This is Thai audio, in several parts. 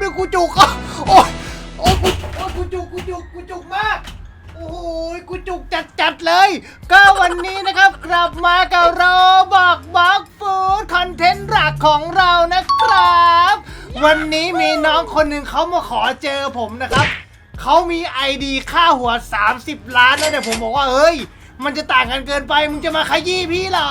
นึงกูจุกอะโอ้ยโอ้ยกูโอ้ยกูจุกกูจุกกูจุกมาก โอ้โหกูจุกจัดจัดๆเลย ก็วันนี้นะครับกลับมากับเราบอกบอกฟูดคอนเทนต์หลักของเรานะครับ วันนี้มีน้องคนหนึ่งเขามาขอเจอผมนะครับเขามี ID ค่าหัว 30 ล้านแล้วเนี่ยผมบอกว่าเฮ้ย มันจะต่างกันเกินไปมึงจะมาขยี้พี่เหรอ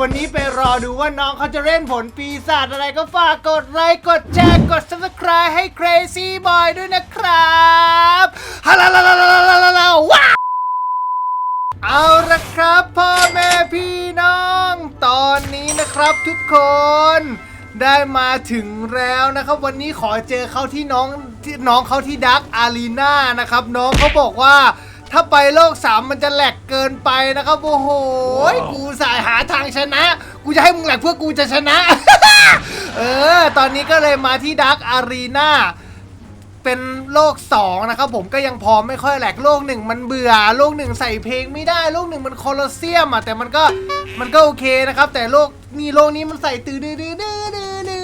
วันนี้ไปรอดูว่าน้องเขาจะเล่นผลปีศาจอะไรก็ฝากกดไลค์กดแชร์กด subscribe ให้ Crazy Boy ด้วยนะครับฮัลโหลลาลาลาลาลาลาว้าเอาละครับพ่อแม่พี่น้อง ตอนนี้นะครับทุกคนได้มาถึงแล้วนะครับ วันนี้ขอเจอเขาที่น้องที่น้องเขาที่ดักอารีนานะครับ น้องเขาบอกว่า ถ้าไปโลกสามมันจะแหลกเกินไปนะครับโอ้โหกูสายหาทางชนะ กูจะให้มึงแหลกเพื่อกูจะชนะ เออ ตอนนี้ก็เลยมาที่ดักอารีนาเป็นโลก2นะครับผมก็ยังพอไม่ค่อยแหลกโลกหนึ่งมันเบื่อโลกหนึ่งใส่เพลงไม่ได้โลกหนึ่งมันโคลอสเซียมอะแต่มันก็มันก็โอเคนะครับ แต่โลกนี่โลกนี้มันใส่ตื้อดื้อดื้อดื้อดื้อ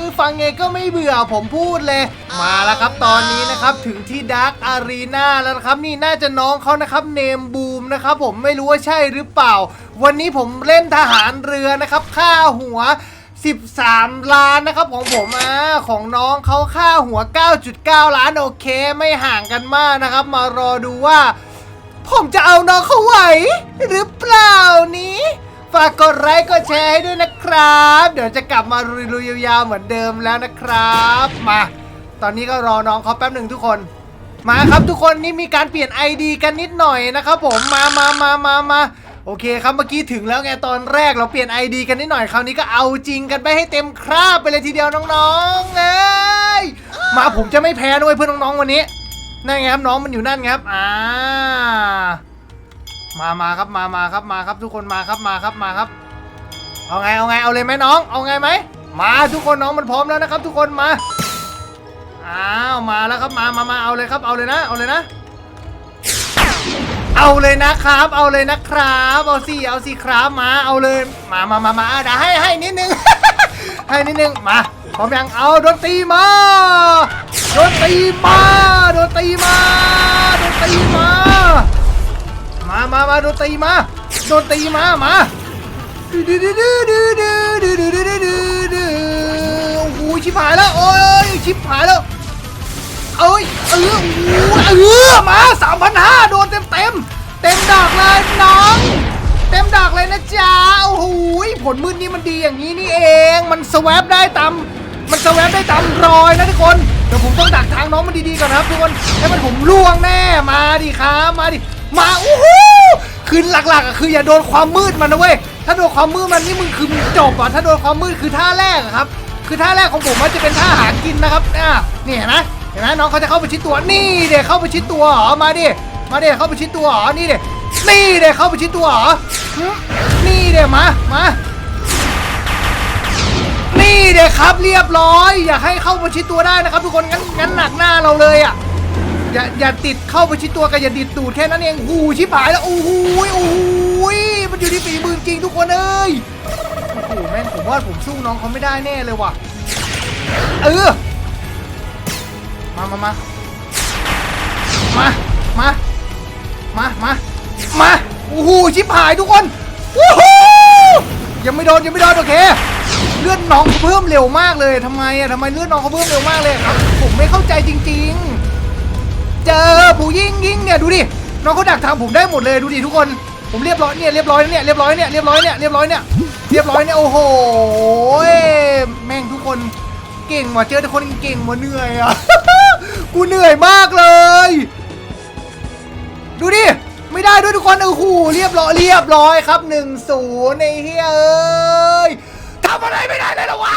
ดื้อดื้อดื้อดื้อฟังไงก็ไม่เบื่อผมพูดเลย มาแล้วครับตอนนี้นะครับถึงที่ดาร์กอารีนาแล้วนะครับนี่น่าจะน้องเขานะครับเนมบูมนะครับผมไม่รู้ว่าใช่หรือเปล่า วันนี้ผมเล่นทหารเรือนะครับค่าหัว13 ล้านนะครับของผมอะของน้องเขาค่าหัว 9.9 ล้านโอเค ไม่ห่างกันมากนะครับ มารอดูว่า ผมจะเอาน้องเขาไหว หรือเปล่านี้ ฝากกดไลค์กดแชร์ให้ด้วยนะครับ เดี๋ยวจะกลับมาลุยๆยาวๆเหมือนเดิมแล้วนะครับ มา ตอนนี้ก็รอน้องเขาแป๊บหนึ่งทุกคน มาครับทุกคนนี่มีการเปลี่ยน ID กันนิดหน่อยนะครับผมมามามามามาโอเคครับเมื่อกี้ถึงแล้วไงตอนแรกเราเปลี่ยน ID กันนิดหน่อยคราวนี้ก็เอาจริงกันไปให้เต็มคราบไปเลยทีเดียวน้องๆเอ้ยมาผมจะไม่แพ้ด้วยเพื่อนน้องๆวันนี้นั่นไงครับน้องมันอยู่นั่นครับอ่ามามาครับมามาครับมาครับทุกคนมาครับมาครับมาครับ เอาไงเอาไงเอาเลยไหมน้อง เอาไงไหมมาทุกคนน้องมันพร้อมแล้วนะครับทุกคนมาอ้าวมาแล้วครับมามามาเอาเลยครับเอาเลยนะ เอาเลยนะ เอาเลยนะครับ เอาเลยนะครับเอาสิเอาสิครับมาเอาเลยมามามามาเดี๋ยวให้ให้นิดนึง ให้นิดนึงมาพร้อมยังเอาโดนตีมาโดนตีมาโดนตีมาโดนตีมา มามามาโดนตีมาโดนตีมามา โอ้โหชิบหายแล้ว โอ้ยชิบหายแล้วเอ้ยเออโอ้โหเออมาสามพันห้าโดนเต็มเต็มเต็มดอกเลยน้อง เต็มดอกเลยนะจ๊ะโอ้โหผลมืดนี้มันดีอย่างนี้นี่เอง มันสวปได้ตามมันสวปได้ตามรอยนะทุกคนเดี๋ยวผมต้องดักทางน้องมันดีๆก่อนนะครับทุกคนให้มันผมล่วงแน่มาดิครับมาดิมาโอ้โหคือหลักๆคืออย่าโดนความมืดมันนะเว้ย ถ้าโดนความมืดมันนี่มึงคือมึงจบอะถ้าโดนความมืดคือท่าแรกอะครับ คือท่าแรกของผมมันจะเป็นท่าหากินนะครับอ่านี่เห็นไหมเห็นไหมน้องเขาจะเข้าไปชิดตัวนี่เด็กเข้าไปชิดตัวเหรอมาดิมาดิเข้าไปชิดตัวเหรอนี่เด็กนี่เด็กเข้าไปชิดตัวเหรอนี่เด็กมามานี่เด็กครับเรียบร้อย อย่าให้เข้าไปชิดตัวได้นะครับ ทุกคนงั้นงั้นหนักหน้าเราเลยอะ อย่าอย่าติดเข้าไปชิดตัวกับอย่าดิดตูดแค่นั้นเองหูชิบหายแล้วโอ้โหโอ้โหมันอยู่ที่ฝีมือจริงทุกคนเอ้ยโอ้โหแม่งผมว่าผมสู้น้องเขาไม่ได้แน่เลยว่ะเออมามามามามามามามาโอ้โหชิบหายทุกคนวู้ฮู้ยังไม่โดนยังไม่โดนโอเคเลือดน้องเขาเพิ่มเร็วมากเลยทำไมอะทำไมเลือดน้องเขาเพิ่มเร็วมากเลยครับผมไม่เข้าใจจริง ๆ เจอผู้ยิงยิงเนี่ยดูดิน้องเขาดักทางผมได้หมดเลยดูดิทุกคนผมเรียบร้อยเนี่ยเรียบร้อยเนี่ยเรียบร้อยเนี่ยเรียบร้อยเนี่ยเรียบร้อยเนี่ยเรียบร้อยเนี่ยโอ้โหแม่งทุกคนเก่งว่ะเจอแต่คนเก่งว่ะเหนื่อยอะกูเหนื่อยมากเลย ดูดิไม่ได้ด้วยทุกคนโอ้โหเรียบร้อยเรียบร้อยครับหนึ่งศูนย์ในเฮ้ยทำอะไรไม่ได้เลยหรอวะ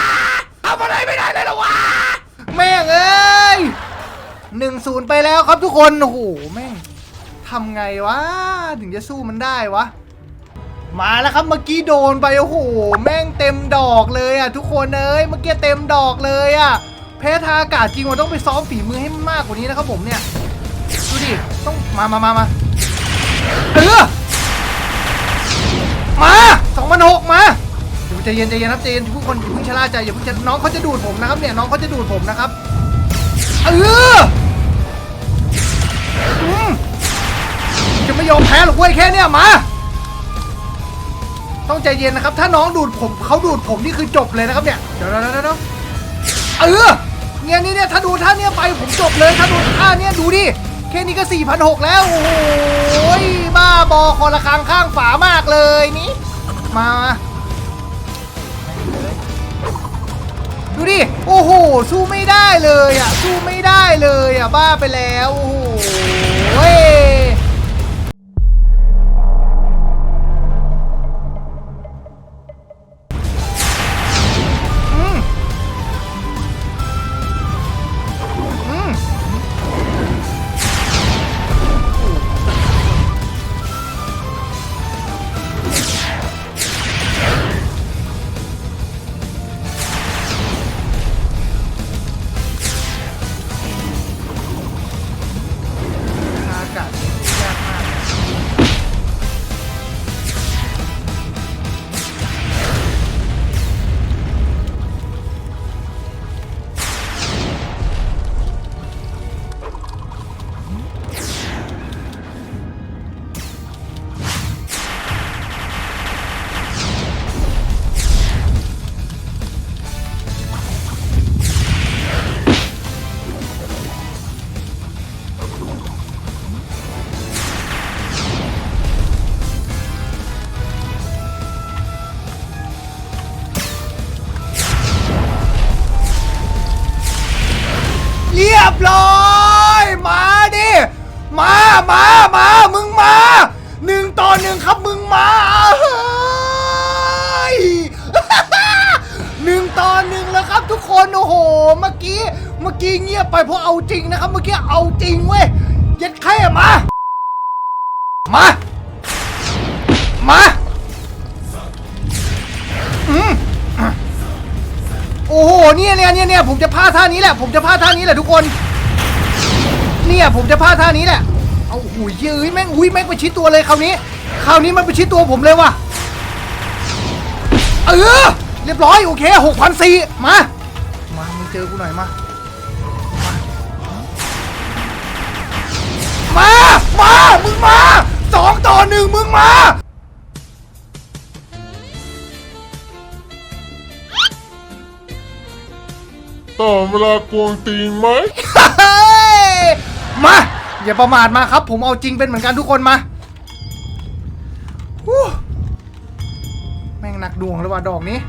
ทำอะไรไม่ได้เลยหรอวะแม่งเอ้ย หนึ่งศูนย์ไปแล้วครับทุกคน โอ้โห แม่งทำไงวะ ถึงจะสู้มันได้วะ มาแล้วครับเมื่อกี้โดนไป โอ้โห แม่งเต็มดอกเลยอะทุกคนเอ้ย เมื่อกี้เต็มดอกเลยอะแพ้ทางอากาศจริงว่าต้องไปซ้อมฝีมือให้มากกว่านี้นะครับผมเนี่ย ดูดิ ต้องมามามามาเออมาสองพันหกมาเดี๋ยวใจเย็นใจเย็นครับใจเย็นทุกคนอย่าเพิ่งชะล่าใจอย่าเพิ่งน้องเขาจะดูดผมนะครับเนี่ยน้องเขาจะดูดผมนะครับเอออื จะไม่ยอมแพ้หรอกเว้ยแค่เนี้ยมา ต้องใจเย็นนะครับ ถ้าน้องดูดผมเขาดูดผมนี่คือจบเลยนะครับเนี่ย เดี๋ยวเดี๋ยวเดี๋ยวเออเนี่ยนี่เนี่ยถ้าดูท่าเนี้ยไปผมจบเลยถ้าดูท่าเนี้ยดูดิแค่นี้ก็4 6 0 0แล้ว โอ้โหบ้าบอคอละคางข้างฝามากเลยนี่มาดูดิ โอ้โห สู้ไม่ได้เลยอะ สู้ไม่ได้เลยอะ บ้าไปแล้ว โอ้โห เรียบร้อยมาดิมามามามึงมาหนึ่งต่อหนึ่งครับมึงมาหนึ่งต่อหนึ่งแล้วครับทุกคนโอ้โหเมื่อกี้เมื่อกี้เงียบไปเพราะเอาจริงนะครับ เมื่อกี้เอาจริงเว้ยย็ดแค่มา มา มา เนี่ยเนี่ยเนี่ยเนี่ยผมจะพลาดท่านี้แหละ ผมจะพลาดท่านี้แหละทุกคน เนี่ยผมจะพลาดท่านี้แหละ เอาหุยเย้ยแม่งอุ้ยแม่งไปชิดตัวเลยคราวนี้ คราวนี้มันไปชิดตัวผมเลยว่ะ เออ เรียบร้อยโอเคหกพันสี่มา มามึงเจอกูหน่อยมา มา มา มึงมาสองต่อหนึ่งมึงมา ต่อเวลากวงตีนไหม เฮ้ยมาอย่าประมาทมาครับ ผมเอาจริงเป็นเหมือนกันทุกคนมาฮู้แม่งหนักดวงเลยว่ะดอกนี้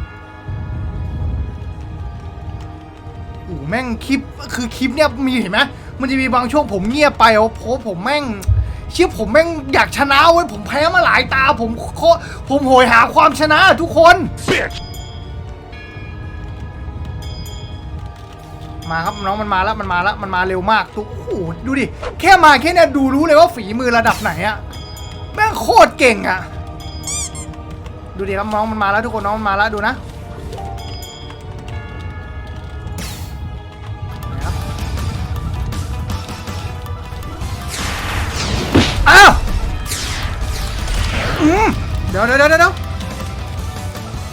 โอ้โหแม่งคลิปคือคลิปเนี่ยมีเห็นไหมมันจะมีบางช่วงผมเงียบไปโอ้โหผมแม่ง เชื่อผมแม่งอยากชนะเว้ยผมแพ้มาหลายตาผมโคผมโหยหาความชนะทุกคน มาครับน้องมันมาแล้วมันมาแล้วมันมาเร็วมากทุกโอ้โหดูดิแค่มาแค่นี้ดูรู้เลยว่าฝีมือระดับไหนอะแม่งโคตรเก่งอะดูดิครับน้องมันมาแล้วทุกคนน้องมันมาแล้วดูนะอ้าวอืมเดี๋ยวเดี๋ยวเดี๋ยวเดี๋ยว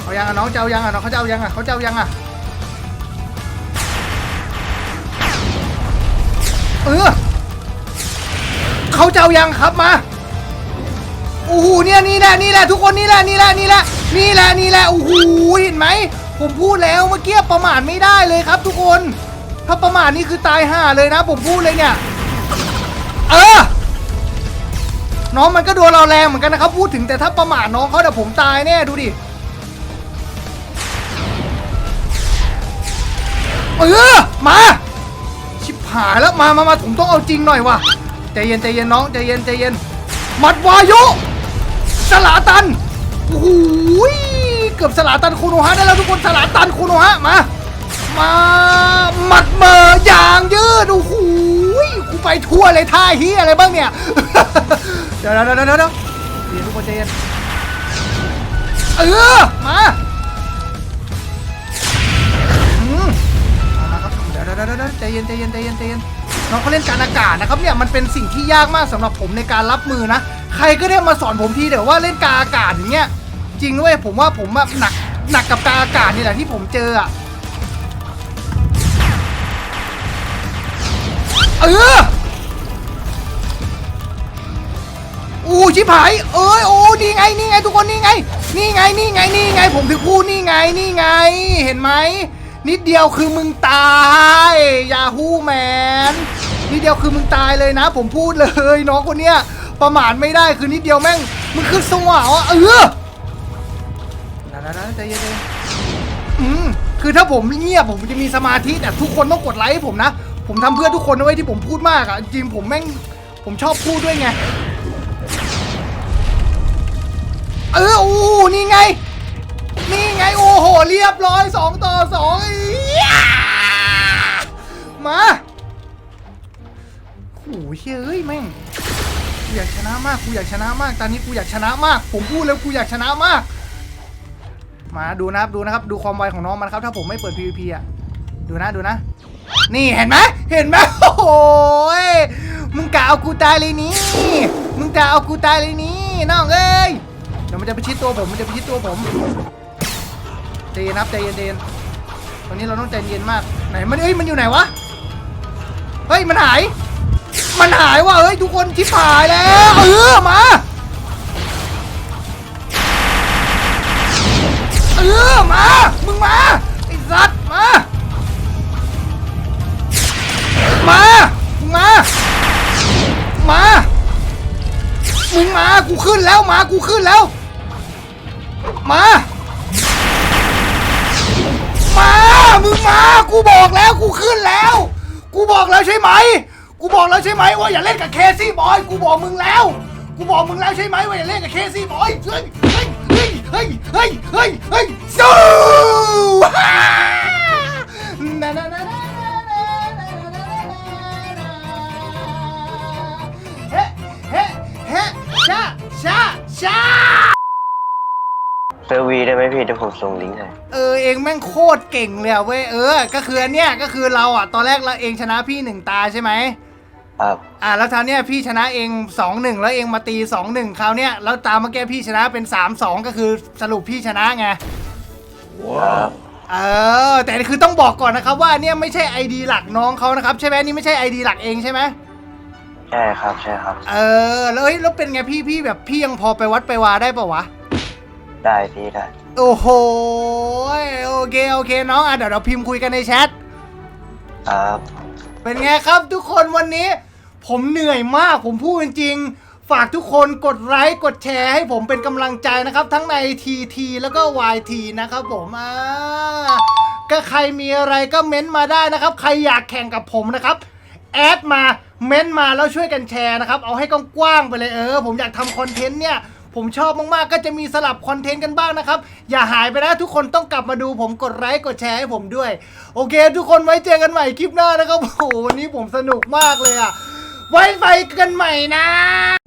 เอายังอะน้องจะเอายังอะน้องเขาจะเอายังอะเขาจะเอายังอะ เออเขาจะเอายังครับมาโอ้โหเนี่ยนี่แหละนี่แหละทุกคนนี่แหละนี่แหละนี่แหละนี่แหละนี่แหละโอ้โหเห็นไหมผมพูดแล้วเมื่อกี้ประมาทไม่ได้เลยครับ ทุกคน ถ้าประมาทนี่คือตายห่าเลยนะ ผมพูดเลยเนี่ย เออน้องมันก็โดนเราแรงเหมือนกันนะครับพูดถึงแต่ถ้าประมาทน้องเขาเดี๋ยวผมตายแน่ดูดิเออมา หายแล้วมามามาผมต้องเอาจริงหน่อยว่ะใจเย็นใจเย็นน้องใจเย็นใจเย็นหมัดวายุสลาตันโอ้โหเกือบสลาตันคูโนฮะได้แล้วทุกคนสลาตันคูโนฮะมามาหมัดเมออย่างยืดโอ้โหยกูไปทั่วเลยท่าเฮียอะไรบ้างเนี่ยเดี๋ยวเดี๋ยวเดี๋ยวเดี๋ยวเดี๋ยวเดี๋ยวทุกคนใจเย็นเออมา ดี๋ยวเดี๋ยวใจเย็นใจเย็นใจเย็นใจเย็นน้องเขาเล่นการอากาศนะครับเนี่ยมันเป็นสิ่งที่ยากมากสำหรับผมในการรับมือนะ ใครก็ได้มาสอนผมทีเดี๋ยวว่าเล่นการอากาศอย่างเงี้ยจริงด้วยผมว่าผมแบบหนักหนักกับกางอากาศนี่แหละที่ผมเจออะเอออู้ชิบหายเอ้ยโอ้นี่ไงนี่ไงทุกคนนี่ไง นี่ไงนี่ไงนี่ไง ผมถึงพูดนี่ไงนี่ไง เห็นไหม นิดเดียวคือมึงตายยาฮูแมนนิดเดียวคือมึงตายเลยนะ ผมพูดเลยน้องคนเนี้ยประมาทไม่ได้คือนิดเดียวแม่งมึงคือสว่างอะเออนะนะใจเย็นๆอืมคือถ้าผมเงียบผมจะมีสมาธิแต่ทุกคนต้องกดไลค์ให้ผมนะ ผมทำเพื่อทุกคนนะเว้ยที่ผมพูดมากอะจริงๆผมแม่งผมชอบพูดด้วยไง เออโอ้นี่ไง นี่ไงโอ้โหเรียบร้อยสองต่อสองมาโอ้โหเฮ้ยแม่งกูอยากชนะมากกูอยากชนะมาก ตอนนี้กูอยากชนะมาก ผมพูดแล้วกูอยากชนะมาก มาดูนะครับดูนะครับ ดูความไวของน้องมันครับ ถ้าผมไม่เปิด PVP อะ ดูนะดูนะ นี่เห็นไหมเห็นไหมโอ้โหยมึงกะเอากูตายเลยนี่มึงกะเอากูตายเลยนี่น้องเอ้ยเดี๋ยวมันจะไปชิดตัวผมมันจะไปชิดตัวผม ใจเย็นครับใจเย็นใจเย็นตอนนี้เราต้องใจเย็นมากไหนมันเอ้ยมันอยู่ไหนวะเฮ้ยมันหาย มันหายว่ะเฮ้ยทุกคนชิบหายแล้วเออมาเออมามึงมาไอ้สัตว์มามามึงมามามึงมากูขึ้นแล้วมากูขึ้นแล้ว มา มา มึงมา กูบอกแล้วกูขึ้นแล้ว กูบอกแล้วใช่ไหม กูบอกแล้วใช่ไหมว่าอย่าเล่นกับเคซี่บอย กูบอกมึงแล้ว กูบอกมึงแล้วใช่ไหมว่าอย่าเล่นกับเคซี่บอย เฮ้ย เฮ้ย เฮ้ย เฮ้ย เฮ้ย เฮ้ยเฮ้ยสู้ฮ่านานานานาเฮ้ เฮ้ เฮ้ชาชาชา เซอร์วีได้ไหมพี่เดี๋ยวผมส่งลิงก์ให้เออเองแม่งโคตรเก่งเลยอะเว้ยเออ ก็คืออันเนี้ยก็คือเราอะตอนแรกเราเองชนะพี่หนึ่งตาใช่ไหมครับอ่าแล้วคราวเนี้ยพี่ชนะเองสองหนึ่งแล้วเองมาตีสองหนึ่งคราวเนี้ยแล้วตามเมื่อกี้พี่ชนะเป็นสามสองก็คือสรุปพี่ชนะไง ครับเออแต่คือต้องบอกก่อนนะครับว่าเนี่ยไม่ใช่ไอดีหลักน้องเขานะครับใช่ไหมนี่ไม่ใช่ไอดีหลักเองใช่ไหมใช่ครับใช่ครับ เออแล้วเอ้ยแล้วเป็นไงพี่พี่แบบพี่ยังพอไปวัดไปวาได้ปะวะ ได้พี่ได้ โอ้โหโอเคโอเคน้องอะเดี๋ยวเราพิมพ์คุยกันในแชท ครับเป็นไงครับทุกคนวันนี้ ผมเหนื่อยมากผมพูดจริงๆฝากทุกคนกดไลค์กดแชร์ให้ผมเป็นกำลังใจนะครับ ทั้งใน TT แล้วก็ YT นะครับผมอ่าก็ใครมีอะไรก็เม้นต์มาได้นะครับ ใครอยากแข่งกับผมนะครับ แอดมาเม้นต์มาแล้วช่วยกันแชร์นะครับ เอาให้กว้างๆไปเลยเออ ผมอยากทำคอนเทนต์เนี่ย ผมชอบมากๆ ก็จะมีสลับคอนเทนต์กันบ้างนะครับ อย่าหายไปนะทุกคนต้องกลับมาดูผมกดไลค์กดแชร์ให้ผมด้วย โอเค ทุกคนไว้เจอกันใหม่คลิปหน้านะครับโอ้โหวันนี้ผมสนุกมากเลยอะไว้ไปกันใหม่นะ